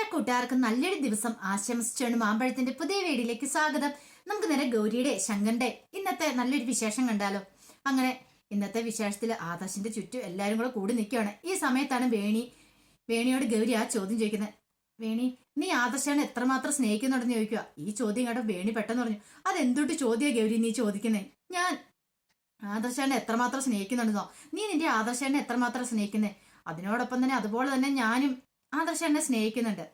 എല്ലാ കൂട്ടുകാർക്കും നല്ലൊരു ദിവസം ആശംസിച്ചാണ് മാമ്പഴത്തിന്റെ പുതിയ വീഡിയോയിലേക്ക് സ്വാഗതം. നമുക്ക് നേരെ ഗൗരിയുടെ ശങ്കന്റെ ഇന്നത്തെ നല്ലൊരു വിശേഷം കണ്ടാലോ. അങ്ങനെ ഇന്നത്തെ വിശേഷത്തിൽ ആദർശിന്റെ ചുറ്റും എല്ലാവരും കൂടെ കൂടി നിൽക്കുകയാണ്. ഈ സമയത്താണ് വേണി വേണിയോട് ഗൗരി ആ ചോദ്യം ചോദിക്കുന്നത്. വേണി നീ ആദർശാണ് എത്രമാത്രം സ്നേഹിക്കുന്നുണ്ടെന്ന് ചോദിക്കുക ഈ ചോദ്യം കേട്ടോ വേണി പെട്ടെന്ന് പറഞ്ഞു അതെന്തൊട്ട് ചോദ്യ ഗൗരി നീ ചോദിക്കുന്നേ? ഞാൻ ആദർശാനെ എത്രമാത്രം സ്നേഹിക്കുന്നുണ്ടെന്നോ? നീ നിന്റെ ആദർശാനെ എത്രമാത്രം സ്നേഹിക്കുന്നേ? അതിനോടൊപ്പം തന്നെ അതുപോലെ തന്നെ ഞാനും ആദർശാനെ സ്നേഹിക്കുന്നുണ്ട്.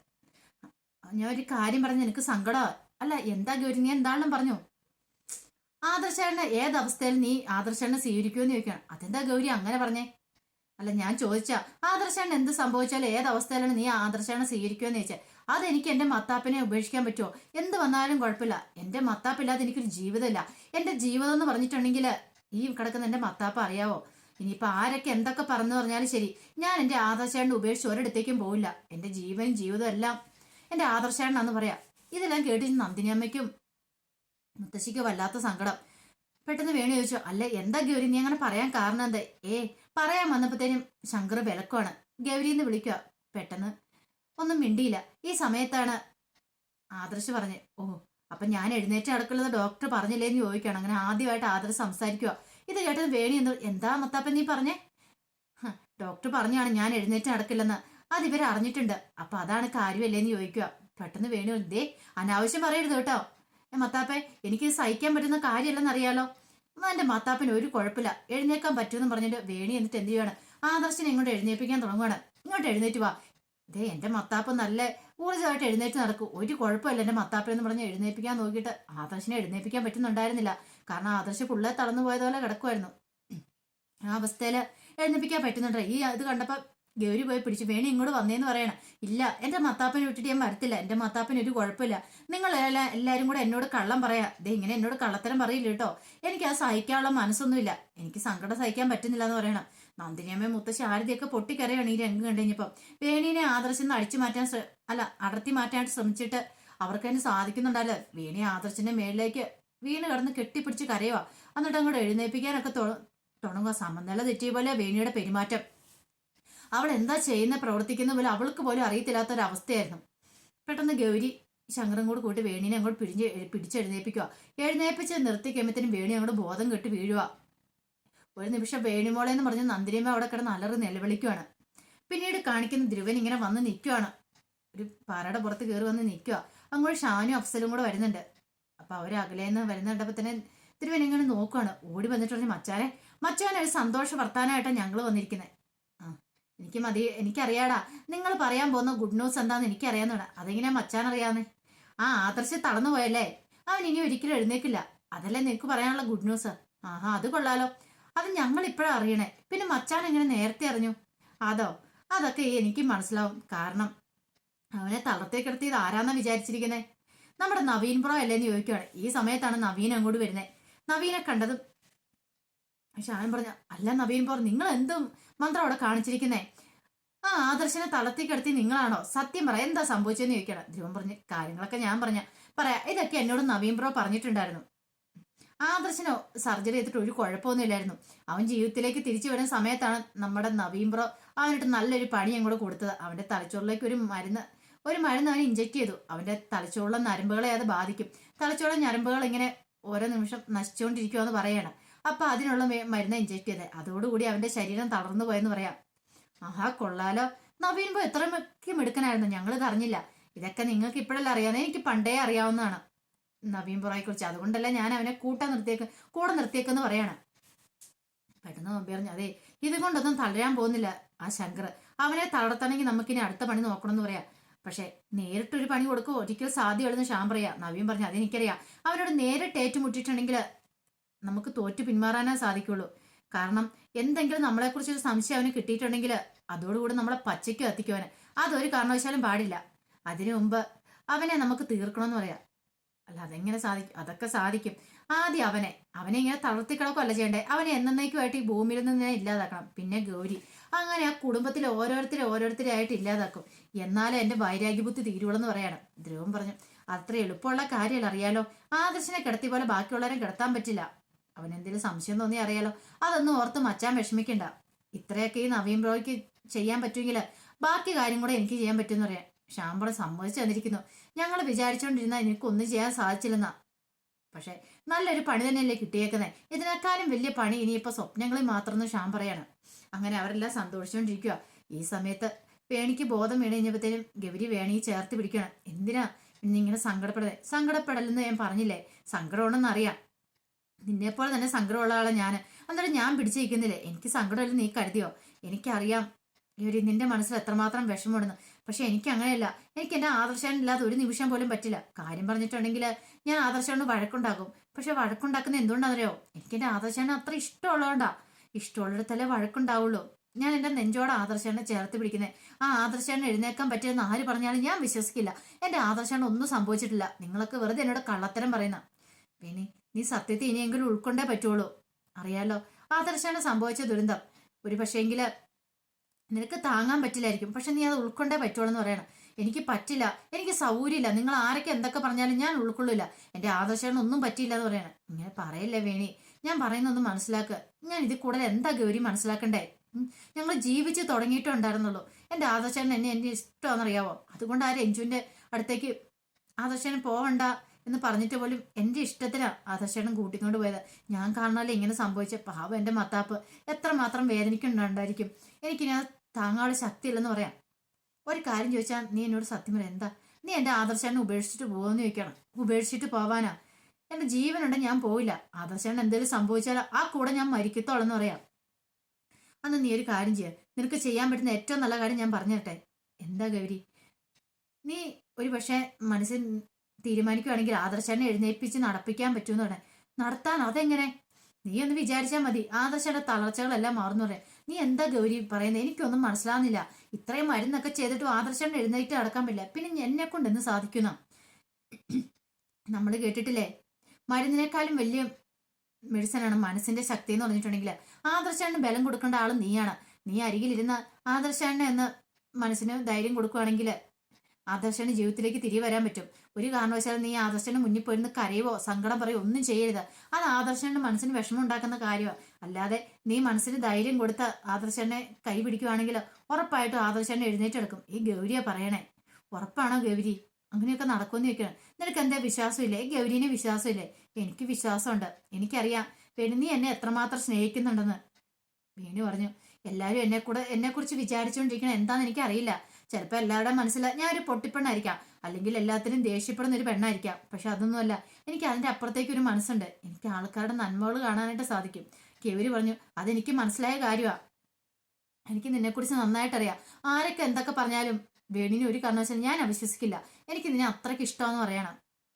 ഞാൻ ഒരു കാര്യം പറഞ്ഞു എനിക്ക് സങ്കടമാ അല്ല എന്താ ഗൗരി നീ എന്താണെന്നും പറഞ്ഞു? ആദർശാനെ ഏത് അവസ്ഥയിൽ നീ ആദർശാനെ സ്വീകരിക്കുമെന്ന് ചോദിക്കണം. അതെന്താ ഗൗരി അങ്ങനെ പറഞ്ഞേ? അല്ല ഞാൻ ചോദിച്ച ആദർശാണ് എന്ത് സംഭവിച്ചാലും ഏത് അവസ്ഥയിലാണ് നീ ആദർശാനെ സ്വീകരിക്കുമെന്ന് ചോദിച്ചാൽ അതെനിക്ക് എന്റെ മത്താപ്പിനെ ഉപേക്ഷിക്കാൻ പറ്റുമോ? എന്ത് വന്നാലും കുഴപ്പമില്ല. എന്റെ മത്താപ്പില്ലാതെ എനിക്കൊരു ജീവിതമില്ല. എന്റെ ജീവിതം എന്ന് പറഞ്ഞിട്ടുണ്ടെങ്കിൽ ഈ കിടക്കുന്ന എന്റെ മത്താപ്പ് അറിയാവോ? ഇനിയിപ്പോ ആരൊക്കെ എന്തൊക്കെ പറഞ്ഞു പറഞ്ഞാലും ശരി. ഞാൻ എന്റെ ആദർശാണ്ട് ഉപേക്ഷിച്ച് ഒരിടത്തേക്കും പോവില്ല. എന്റെ ജീവനും ജീവിതം എല്ലാം എന്റെ ആദർശാണ്ടാന്ന് പറയാം. ഇതെല്ലാം കേട്ട് നന്ദിനി മുത്തശ്ശിക്ക് വല്ലാത്ത സങ്കടം. പെട്ടെന്ന് വേണു ചോദിച്ചു അല്ല എന്താ ഗൗരി നീ അങ്ങനെ പറയാൻ കാരണം എന്താ? ഏ പറയാൻ വന്നപ്പോഴത്തേനും ശങ്കർ വിലക്കുവാണ്. ഗൗരി എന്ന് വിളിക്കുക. പെട്ടെന്ന് ഒന്നും മിണ്ടിയില്ല. ഈ സമയത്താണ് ആദർശ് പറഞ്ഞ് ഓ അപ്പൊ ഞാൻ എഴുന്നേറ്റ് അടക്കുള്ളത് ഡോക്ടർ പറഞ്ഞില്ലേന്ന് ചോദിക്കുകയാണ്. അങ്ങനെ ആദ്യമായിട്ട് ആദർശ് സംസാരിക്കുക ഇത് കേട്ടത് വേണി എന്തോ എന്താ മത്താപ്പൻ നീ പറഞ്ഞേ? ഡോക്ടർ പറഞ്ഞാണ് ഞാൻ എഴുന്നേറ്റ് നടക്കില്ലെന്ന്. അത് ഇവർ അറിഞ്ഞിട്ടുണ്ട്. അപ്പൊ അതാണ് കാര്യമല്ലേന്ന് ചോദിക്കുക. പെട്ടെന്ന് വേണു ദേ അനാവശ്യം പറയരുത് കേട്ടോ. മത്താപ്പേ എനിക്ക് സഹിക്കാൻ പറ്റുന്ന കാര്യമല്ലെന്ന് അറിയാലോ. എന്റെ മത്താപ്പന് ഒരു കുഴപ്പമില്ല. എഴുന്നേക്കാൻ പറ്റുമെന്ന് പറഞ്ഞിട്ട് വേണി എന്നിട്ട് എന്ത് ചെയ്യാണ് ആദർശനെ ഇങ്ങോട്ട് എഴുന്നേൽപ്പിക്കാൻ തുടങ്ങുകയാണ് ഇങ്ങോട്ട് എഴുന്നേറ്റ് വാ. ദേ എന്റെ മത്താപ്പ് നല്ല ഊർജമായിട്ട് എഴുന്നേറ്റ് നടക്കും. ഒരു കുഴപ്പമില്ല എന്റെ മത്താപ്പൻ എന്ന് പറഞ്ഞ് എഴുന്നേപ്പിക്കാൻ നോക്കിയിട്ട് ആദർശിനെ എഴുന്നേപ്പിക്കാൻ പറ്റുന്നുണ്ടായിരുന്നില്ല. കാരണം ആദർശ് പുള്ളെ തളർന്നു പോയതുപോലെ കിടക്കുമായിരുന്നു ആ അവസ്ഥയിൽ എഴുന്നേൽപ്പിക്കാൻ പറ്റുന്നുണ്ട്. ഈ ഇത് കണ്ടപ്പോ ഗൗരി പോയി പിടിച്ചു വേണി ഇങ്ങോട്ട് വന്നേന്ന് പറയണം. ഇല്ല എന്റെ മത്താപ്പനെ വിട്ടിട്ട് ഞാൻ വരത്തില്ല. എന്റെ മത്താപ്പന് ഒരു കുഴപ്പമില്ല. നിങ്ങൾ എല്ലാവരും കൂടെ എന്നോട് കള്ളം പറയാ. ദേ ഇങ്ങനെ എന്നോട് കള്ളത്തരം പറയില്ല കേട്ടോ. എനിക്ക് അത് സഹിക്കാനുള്ള മനസ്സൊന്നുമില്ല. എനിക്ക് സങ്കടം സഹിക്കാൻ പറ്റുന്നില്ല എന്ന് പറയണം നന്ദിനിയമ്മ മുത്തശ്ശി ആരതിയൊക്കെ പൊട്ടിക്കരയാണ് ഈ രംഗം കണ്ടുകഴിഞ്ഞപ്പം വേണീനെ ആദർശിന്ന് അടിച്ചു മാറ്റാൻ അല്ല അടർത്തി മാറ്റാൻ ശ്രമിച്ചിട്ട് അവർക്ക് തന്നെ സാധിക്കുന്നുണ്ടല്ലോ. വേണി ആദർശിന്റെ മേളിലേക്ക് വീണ് കിടന്ന് കെട്ടിപ്പിടിച്ച് കരയുക എന്നിട്ട് അങ്ങോട്ട് എഴുന്നേൽപ്പിക്കാനൊക്കെ തുടങ്ങുക സമനില തെറ്റിയ പോലെ വേണിയുടെ പെരുമാറ്റം. അവൾ എന്താ ചെയ്യുന്ന പ്രവർത്തിക്കുന്ന പോലെ അവൾക്ക് പോലും അറിയത്തില്ലാത്ത ഒരു അവസ്ഥയായിരുന്നു. പെട്ടെന്ന് ഗൗരി ശങ്കരം കൂടെ കൂട്ടി വേണീനെ അങ്ങോട്ട് പിടിഞ്ഞ് പിടിച്ചെഴുന്നേൽപ്പിക്കുക എഴുന്നേൽപ്പിച്ച് നിർത്തി കഴിയുമ്പത്തേനും വേണി അങ്ങോട്ട് ബോധം കെട്ടി വീഴുക ഒരു നിമിഷം വേണിമോളെ എന്ന് പറഞ്ഞ് നന്ദിനിയമ്മ അവിടെ കിടന്ന് അലറി നിലവിളിക്കുവാണ്. പിന്നീട് കാണിക്കുന്ന ധ്രുവൻ ഇങ്ങനെ വന്ന് നിൽക്കുവാണ്. ഒരു പാറയുടെ പുറത്ത് കയറി വന്ന് നിൽക്കുക അങ്ങോട്ട് ഷാനും അഫ്സലും കൂടെ വരുന്നുണ്ട്. അപ്പൊ അവർ അകലേന്ന് വരുന്നുണ്ടപ്പോ തന്നെ ധ്രുവൻ ഇങ്ങനെ നോക്കുവാണ്. ഓടി വന്നിട്ട് പറഞ്ഞു മച്ചാനെ മച്ചാനെ ഒരു സന്തോഷ വർത്താനായിട്ടാണ് ഞങ്ങൾ വന്നിരിക്കുന്നത് ആ എനിക്ക് മതി എനിക്കറിയാടാ. നിങ്ങൾ പറയാൻ പോകുന്ന ഗുഡ് ന്യൂസ് എന്താന്ന് എനിക്കറിയാന്നാണ് അതെങ്ങനെയാ മച്ചാൻ അറിയാന്ന്? ആ ആദർശ് തളർന്നു പോയല്ലേ? അവൻ ഇനി ഒരിക്കലും എഴുന്നേക്കില്ല. അതല്ലേ നിനക്ക് പറയാനുള്ള ഗുഡ് ന്യൂസ് ആഹാ അത് കൊള്ളാലോ. അത് ഞങ്ങൾ ഇപ്പോഴാണ് അറിയണേ. പിന്നെ മച്ചാൻ എങ്ങനെ നേരത്തെ അറിഞ്ഞു? അതോ അതൊക്കെ എനിക്ക് മനസ്സിലാവും. കാരണം അവനെ തളർത്തേ കിടത്തിയത് ആരാന്നാ വിചാരിച്ചിരിക്കുന്നേ? നമ്മുടെ നവീൻ പ്രോ അല്ലേന്ന് ചോദിക്കുകയാണ് ഈ സമയത്താണ് നവീൻ അങ്ങോട്ട് വരുന്നത് നവീനെ കണ്ടതും ഷാൻ പറഞ്ഞ അല്ല നവീൻ പ്രോ നിങ്ങൾ എന്തും മന്ത്രം അവിടെ കാണിച്ചിരിക്കുന്നേ? ആ ആദർശനെ തളർത്തി കിടത്തി നിങ്ങളാണോ? സത്യം പറ എന്താ സംഭവിച്ചെന്ന് ചോദിക്കണം ധ്രുവൻ പറഞ്ഞ് കാര്യങ്ങളൊക്കെ ഞാൻ പറഞ്ഞ. പറയാ ഇതൊക്കെ എന്നോട് നവീൻ പ്രോ പറഞ്ഞിട്ടുണ്ടായിരുന്നു. ആദർശനോ സർജറി ചെയ്തിട്ട് ഒരു കുഴപ്പമൊന്നുമില്ലായിരുന്നു അവൻ ജീവിതത്തിലേക്ക് തിരിച്ചു വരുന്ന സമയത്താണ് നമ്മുടെ നവീൻ ബ്രോ അവനിട്ട് നല്ലൊരു പണി അങ്ങോട്ട് കൊടുത്തത്. അവന്റെ തലച്ചോറിലേക്ക് ഒരു മരുന്ന് ഒരു മരുന്ന് അവൻ ഇഞ്ചക്ട് ചെയ്തു. അവന്റെ തലച്ചോറുള്ള നരമ്പുകളെ അത് ബാധിക്കും. തലച്ചോറിലെ ഞരമ്പുകൾ ഇങ്ങനെ ഓരോ നിമിഷം നശിച്ചുകൊണ്ടിരിക്കുമെന്ന് പറയണം. അപ്പൊ അതിനുള്ള മരുന്ന് ഇഞ്ചക്ട് ചെയ്തത് അതോടുകൂടി അവന്റെ ശരീരം തളർന്നു പോയെന്ന് പറയാം. ആഹാ കൊള്ളാലോ. നവീൻ ബ്രോ എത്രയൊക്കെ മിടുക്കനായിരുന്നു. ഞങ്ങൾ അറിഞ്ഞില്ല. ഇതൊക്കെ നിങ്ങൾക്ക് ഇപ്പോഴല്ല അറിയാവുന്ന. എനിക്ക് പണ്ടേ അറിയാവുന്നതാണ്. നവീൻ പുറയെ കുറിച്ച് അതുകൊണ്ടല്ല ഞാൻ അവനെ കൂട്ടാൻ നിർത്തിയേക്ക് കൂടെ നിർത്തിയേക്കെന്ന് പറയാണ്. പെട്ടെന്ന് നമ്പി പറഞ്ഞു അതെ ഇതുകൊണ്ടൊന്നും തളരാൻ പോകുന്നില്ല ആ ശങ്കർ അവനെ തളർത്തണമെങ്കിൽ നമുക്കിനി അടുത്ത പണി നോക്കണം എന്ന് പറയാം. പക്ഷെ നേരിട്ടൊരു പണി കൊടുക്കുമോ ഒരിക്കലും സാധ്യമല്ലെന്ന് ശ്യാം പറയാ നവീൻ പറഞ്ഞു അതെനിക്കറിയാം. അവനോട് നേരിട്ട് ഏറ്റുമുട്ടിയിട്ടുണ്ടെങ്കിൽ നമുക്ക് തോറ്റു പിന്മാറാനേ സാധിക്കുള്ളൂ. കാരണം എന്തെങ്കിലും നമ്മളെ ഒരു സംശയം അവന് കിട്ടിയിട്ടുണ്ടെങ്കിൽ അതോടുകൂടി നമ്മളെ പച്ചയ്ക്ക് എത്തിക്കുവാന് അതൊരു കാരണവശാലും പാടില്ല. അതിനു മുമ്പ് അവനെ നമുക്ക് തീർക്കണമെന്ന് പറയാം. അല്ല അതെങ്ങനെ സാധിക്കും? അതൊക്കെ സാധിക്കും. ആദ്യം അവനെ അവനെ ഇങ്ങനെ തളർത്തി കിടക്കുകയല്ല ചെയ്യണ്ടേ? അവനെ എന്നേക്കുമായിട്ട് ഈ ഭൂമിയിൽ നിന്ന് ഇല്ലാതാക്കണം. പിന്നെ ഗൗരി. അങ്ങനെ ആ കുടുംബത്തിൽ ഓരോരുത്തരെ ഓരോരുത്തരെ ആയിട്ട് ഇല്ലാതാക്കും. എന്നാലും എന്റെ വൈരാഗ്യബുദ്ധി തീരുവെന്ന് പറയണം. ധ്രുവൻ പറഞ്ഞു അത്ര എളുപ്പമുള്ള കാര്യമല്ല അറിയാലോ? ആദർശനെ കിടത്തി പോലെ ബാക്കിയുള്ളവരെ കിടത്താൻ പറ്റില്ല. അവൻ എന്തെങ്കിലും സംശയം തോന്നി അറിയാലോ? അതൊന്നും ഓർത്ത് മച്ചാൻ വിഷമിക്കണ്ട. ഇത്രയൊക്കെ ഈ നവീൻ ബ്രോയ്ക്ക് ചെയ്യാൻ പറ്റുമെങ്കിൽ ബാക്കി കാര്യം കൂടെ എനിക്ക് ചെയ്യാൻ പറ്റുമെന്ന് പറയാം. ശാമ്പളം സമ്മതിച്ചു തന്നിരിക്കുന്നു. ഞങ്ങൾ വിചാരിച്ചുകൊണ്ടിരുന്ന എനിക്കൊന്നും ചെയ്യാൻ സാധിച്ചില്ലെന്നാ. പക്ഷെ നല്ലൊരു പണി തന്നെയല്ലേ കിട്ടിയേക്കുന്നത് ഇതിനേക്കാളും വലിയ പണി ഇനിയിപ്പോൾ സ്വപ്നങ്ങളിൽ മാത്രമെന്ന് ഷാം പറയാണ്. അങ്ങനെ അവരെല്ലാം സന്തോഷിച്ചുകൊണ്ടിരിക്കുക ഈ സമയത്ത് വേണിക്ക് ബോധം വീണ് കഴിഞ്ഞപ്പോഴത്തേനും ഗൗരി വേണിയെ ചേർത്ത് പിടിക്കണം എന്തിനാ ഇങ്ങനെ സങ്കടപ്പെടുന്നത് സങ്കടപ്പെടലെന്ന് ഞാൻ പറഞ്ഞില്ലേ? സങ്കടമാണെന്ന് അറിയാം. നിന്നെപ്പോലെ തന്നെ സങ്കടമുള്ള ആളെ ഞാൻ എന്നിട്ട് ഞാൻ പിടിച്ചിരിക്കുന്നില്ലേ? എനിക്ക് സങ്കടമല്ല നീ കരുതിയോ? എനിക്കറിയാം. ഗൗരി നിന്റെ മനസ്സിൽ എത്രമാത്രം വിഷമമുണ്ടെന്ന്. പക്ഷെ എനിക്ക് അങ്ങനെയല്ല എനിക്ക് എന്റെ ആദർശാൻ ഇല്ലാതെ ഒരു നിമിഷം പോലും പറ്റില്ല. കാര്യം പറഞ്ഞിട്ടുണ്ടെങ്കിൽ ഞാൻ ആദർശാനോട് വഴക്കുണ്ടാക്കും. പക്ഷെ വഴക്കുണ്ടാക്കുന്ന എന്തുകൊണ്ടാണെന്നറിയോ? എനിക്ക് എന്റെ ആദർശാനെ അത്ര ഇഷ്ടമുള്ളതുകൊണ്ടാ. ഇഷ്ടമുള്ളിടത്തല്ലേ വഴക്കുണ്ടാവുള്ളൂ. ഞാൻ എന്റെ നെഞ്ചോട് ആദർശാനെ ചേർത്ത് പിടിക്കുന്നത് ആ ആദർശാനെ എഴുന്നേക്കാൻ പറ്റിയെന്ന് ആര് പറഞ്ഞാലും ഞാൻ വിശ്വസിക്കില്ല. എന്റെ ആദർശാണ് ഒന്നും സംഭവിച്ചിട്ടില്ല. നിങ്ങളൊക്കെ വെറുതെ എന്നോട് കള്ളത്തരം പറയുന്ന. പിന്നെ നീ സത്യത്തെ ഇനിയെങ്കിലും ഉൾക്കൊണ്ടേ പറ്റുള്ളൂ. അറിയാലോ? ആദർശാണ് സംഭവിച്ച ദുരന്തം. ഒരു പക്ഷേങ്കിൽ നിനക്ക് താങ്ങാൻ പറ്റില്ലായിരിക്കും. പക്ഷെ നീ അത് ഉൾക്കൊണ്ടേ പറ്റുള്ളൂ എന്ന് പറയണം. എനിക്ക് പറ്റില്ല. എനിക്ക് സൗകര്യമില്ല. നിങ്ങൾ ആരൊക്കെ എന്തൊക്കെ പറഞ്ഞാലും ഞാൻ ഉൾക്കൊള്ളില്ല. എന്റെ ആദർശങ്ങൾ ഒന്നും പറ്റിയില്ല എന്ന് പറയണം. ഇങ്ങനെ പറയല്ലേ വേണി? ഞാൻ പറയുന്നൊന്ന് മനസ്സിലാക്കുക ഞാൻ ഇതിൽ കൂടുതൽ എന്താ ഗൗരി മനസ്സിലാക്കണ്ടേ? ഞങ്ങൾ ജീവിച്ച് തുടങ്ങിയിട്ടുണ്ടായിരുന്നുള്ളൂ എന്റെ ആദർശൻ എന്നെ എന്റെ ഇഷ്ടമാണെന്നറിയാവോ? അതുകൊണ്ട് ആ രഞ്ജുവിന്റെ അടുത്തേക്ക് ആദർശനം പോവണ്ട എന്ന് പറഞ്ഞിട്ട് പോലും എന്റെ ഇഷ്ടത്തിനാണ് ആദർശനം കൂട്ടിക്കൊണ്ട് പോയത്. ഞാൻ കാണാനല്ലേ ഇങ്ങനെ സംഭവിച്ച പാവം എന്റെ മത്താപ്പ് എത്രമാത്രം വേദനിക്കുന്നുണ്ടായിരിക്കും. എനിക്ക് ഞാൻ താങ്ങാനുള്ള ശക്തിയില്ലെന്ന് പറയാം. ഒരു കാര്യം ചോദിച്ചാൽ നീ എന്നോട് സത്യം പറയാം. എന്താ? നീ എന്റെ ആദർശനെ ഉപേക്ഷിച്ചിട്ട് പോകുമെന്ന് ചോദിക്കണം. ഉപേക്ഷിച്ചിട്ട് പോവാനാ? എന്റെ ജീവനുണ്ട് ഞാൻ പോയില്ല ആദർശന് എന്തെങ്കിലും സംഭവിച്ചാൽ ആ കൂടെ ഞാൻ മരിക്കത്തോളെന്ന് പറയാം. അന്ന് നീ ഒരു കാര്യം ചെയ്യ. നിനക്ക് ചെയ്യാൻ പറ്റുന്ന ഏറ്റവും നല്ല കാര്യം ഞാൻ പറഞ്ഞു എന്താ ഗൗരി? നീ ഒരു പക്ഷേ മനസ്സിൽ തീരുമാനിക്കുവാണെങ്കിൽ ആദർശനെ എഴുന്നേൽപ്പിച്ച് നടപ്പിക്കാൻ പറ്റുമെന്ന് പറയാം നടത്താൻ അതെങ്ങനെ? നീ ഒന്ന് വിചാരിച്ചാൽ മതി. ആദർശയുടെ തളർച്ചകളെല്ലാം മാറുന്നു പറയാം. നീ എന്താ ഗൗരി പറയുന്നത് എനിക്കൊന്നും മനസ്സിലാവുന്നില്ല. ഇത്രയും മരുന്നൊക്കെ ചെയ്തിട്ട് ആദർശം എഴുന്നേറ്റ് നടക്കാൻ പറ്റില്ല. പിന്നെ എന്നെ കൊണ്ട് എന്ന് സാധിക്കുന്ന. നമ്മൾ കേട്ടിട്ടില്ലേ? മരുന്നിനേക്കാളും വലിയ മെഡിസിനാണ് മനസ്സിന്റെ ശക്തി എന്ന് പറഞ്ഞിട്ടുണ്ടെങ്കിൽ ആദർശാണ് ബലം കൊടുക്കേണ്ട ആൾ നീയാണ്. നീ അരികിലിരുന്ന ആദർശാണ് എന്ന് മനസ്സിന് ധൈര്യം കൊടുക്കുകയാണെങ്കിൽ ആദർശന് ജീവിതത്തിലേക്ക് തിരികെ വരാൻ പറ്റും. ഒരു കാരണവശാലും നീ ആദർശന് മുന്നിൽ പോയിരുന്ന് കരയുവോ സങ്കടം പറയോ ഒന്നും ചെയ്യരുത്. അത് ആദർശന്റെ മനസ്സിന് വിഷമം ഉണ്ടാക്കുന്ന കാര്യമാണ് അല്ലാതെ നീ മനസ്സിന് ധൈര്യം കൊടുത്ത് ആദർശനെ കൈ പിടിക്കുവാണെങ്കിൽ ഉറപ്പായിട്ടും ആദർശനെ എഴുന്നേറ്റെടുക്കും. ഈ ഗൗരിയാ പറയണേ. ഉറപ്പാണോ ഗൗരി? അങ്ങനെയൊക്കെ നടക്കുമെന്ന് ചോദിക്കണം. നിനക്ക് എന്താ വിശ്വാസമില്ലേ? ഈ ഗൗരീനെ വിശ്വാസമില്ലേ? എനിക്ക് വിശ്വാസമുണ്ട്. എനിക്കറിയാം. വേണു നീ എന്നെ എത്രമാത്രം സ്നേഹിക്കുന്നുണ്ടെന്ന്. വേണു പറഞ്ഞു എല്ലാവരും എന്നെ കൂടെ എന്നെ കുറിച്ച് വിചാരിച്ചുകൊണ്ടിരിക്കണം എന്താന്ന് എനിക്കറിയില്ല. ചിലപ്പോൾ എല്ലാവരുടെയും മനസ്സില ഞാൻ ഒരു പൊട്ടിപ്പെണ്ണായിരിക്കാം. അല്ലെങ്കിൽ എല്ലാത്തിനും ദേഷ്യപ്പെടുന്ന ഒരു പെണ്ണായിരിക്കാം. പക്ഷെ അതൊന്നുമല്ല. എനിക്ക് അതിന്റെ അപ്പുറത്തേക്ക് ഒരു മനസ്സുണ്ട്. എനിക്ക് ആൾക്കാരുടെ നന്മകൾ കാണാനായിട്ട് സാധിക്കും. കേവരി പറഞ്ഞു അതെനിക്ക് മനസ്സിലായ കാര്യമാണ് എനിക്ക് നിന്നെക്കുറിച്ച് നന്നായിട്ടറിയാം. ആരൊക്കെ എന്തൊക്കെ പറഞ്ഞാലും വേണിനെ ഒരു കാരണവശാലും ഞാൻ അവിശ്വസിക്കില്ല. എനിക്ക് നിന്നെ അത്രയ്ക്ക് ഇഷ്ടമെന്ന് പറയണം.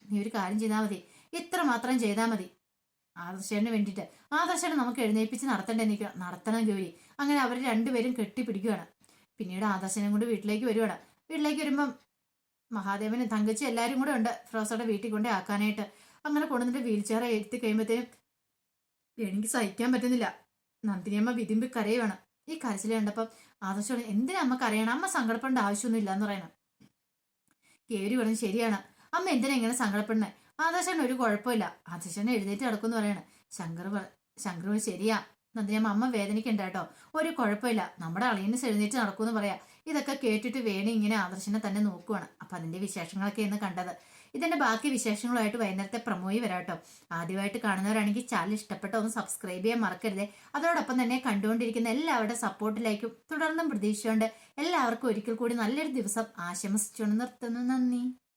നീ ഒരു കാര്യം ചെയ്താൽ മതി. ഇത്ര മാത്രം ചെയ്താൽ മതി. ആദർശന് വേണ്ടിയിട്ട്. ആദർശനെ നമുക്ക് എഴുന്നേൽപ്പിച്ച് നടത്തണ്ടേ നിൽക്കുക നടത്തണം ഗൗരി. അങ്ങനെ അവർ രണ്ടുപേരും കെട്ടിപ്പിടിക്കുകയാണ് പിന്നീട് ആദർശനും കൊണ്ട് വീട്ടിലേക്ക് വരുവാണ്. വീട്ടിലേക്ക് വരുമ്പം മഹാദേവനും തങ്കച്ചി എല്ലാവരും കൂടെ ഉണ്ട്. ഫിറോസയുടെ വീട്ടിൽ കൊണ്ടേ ആക്കാനായിട്ട്. അങ്ങനെ കൊണ്ടുവന്നിട്ട് വീൽ ചെയർ എഴുത്തി കഴിയുമ്പോഴത്തേനും എനിക്ക് സഹിക്കാൻ പറ്റുന്നില്ല. നന്ദിനിയമ്മ വിതിമ്പി കരയുവാണ്. ഈ കരച്ചിൽ കണ്ടപ്പം ആദർശോട് എന്തിനാ അമ്മ കരയണം? അമ്മ സങ്കടപ്പെടേണ്ട ആവശ്യമൊന്നും ഇല്ല എന്ന് പറയണം. കേരി പറഞ്ഞു ശരിയാണ്. അമ്മ എന്തിനാ ഇങ്ങനെ സങ്കടപ്പെടുന്നത് ആദർശന് ഒരു കുഴപ്പമില്ല. ആദർശനെ എഴുന്നേറ്റ് കിടക്കുമെന്ന് പറയണം. ശങ്കർ ശങ്കർ ശരിയാ. നന്ദിയമ്മ അമ്മ വേദനിക്കണ്ട കേട്ടോ. ഒരു കുഴപ്പമില്ല. നമ്മുടെ അളിയന് എഴുന്നേറ്റ് നടക്കുമെന്ന് പറയാ. ഇതൊക്കെ കേട്ടിട്ട് വേണി ഇങ്ങനെ ആദർശനെ തന്നെ നോക്കുവാണ്. അപ്പൊ അതിന്റെ വിശേഷങ്ങളൊക്കെ ഇന്ന് കണ്ടത്. ഇതിന്റെ ബാക്കി വിശേഷങ്ങളുമായിട്ട് വൈകുന്നേരത്തെ പ്രമോയി വരാട്ടോ ആദ്യമായിട്ട് കാണുന്നവരാണെങ്കിൽ ചാനൽ ഇഷ്ടപ്പെട്ട ഒന്ന് സബ്സ്ക്രൈബ് ചെയ്യാൻ മറക്കരുതേ. അതോടൊപ്പം തന്നെ കണ്ടുകൊണ്ടിരിക്കുന്ന എല്ലാവരുടെ സപ്പോർട്ടിലേക്കും തുടർന്നും പ്രതീക്ഷിച്ചുകൊണ്ട് എല്ലാവർക്കും ഒരിക്കൽ കൂടി നല്ലൊരു ദിവസം ആശംസിച്ചുകൊണ്ട് നിർത്തുന്നു. നന്ദി.